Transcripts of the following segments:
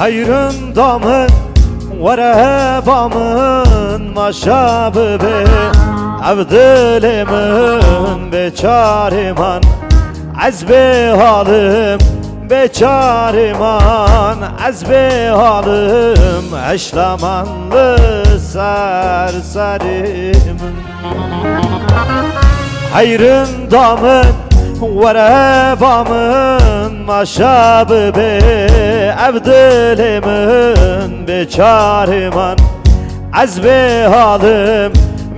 Hayrın damın Verehebamın Maşabı be. Evdilimin Beçariman Azbe halim Beçariman. Azbe halim Eşlamanlı serserimin Hayrın damın Verevamın Maşabı be Evdilimin Beçariman Azbe halim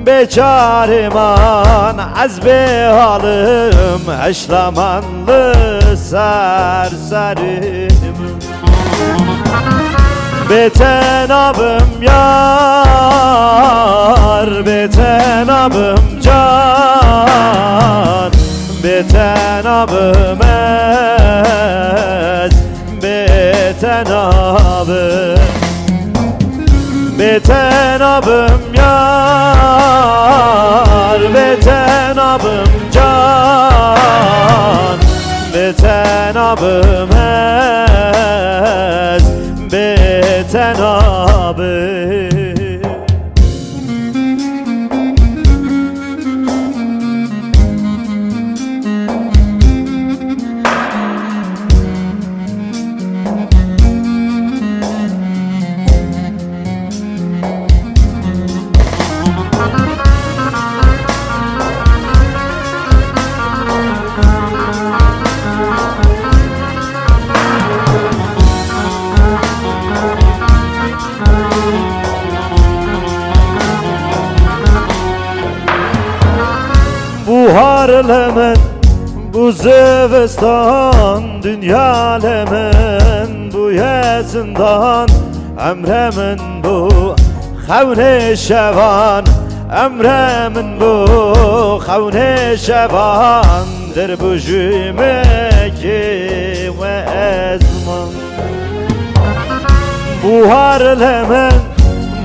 Beçariman Azbe halim Eşlamanlı serserimin Betenabım yar Betenabım can. Betenabım Betenabım Betenabım yar. Betenabım can. Betenabım ez. Betenabım Bu harlemen Bu zıvıstan Dünya lemen Bu yezinden Emremin bu Xevne şevan Emremin bu Xevne şevandır Bu jümeki ve ezman Bu harlemen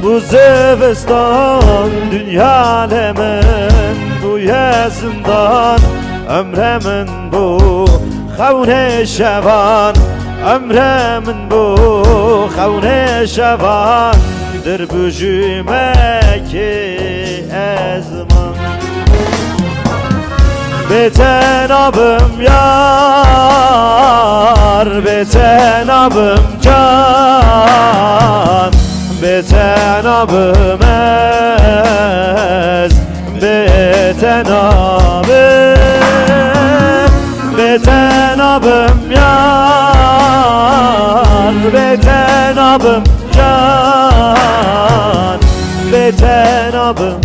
Bu zıvıstan Dünya lemen Bu yezinden Ömremin bu Xevne şevan Ömremin bu Xevne şevandır Bu jümeki ezman. Betenabım yar Betenabım can Betenabım ez Betenabım Betenabım yar Betenabım can Betenabım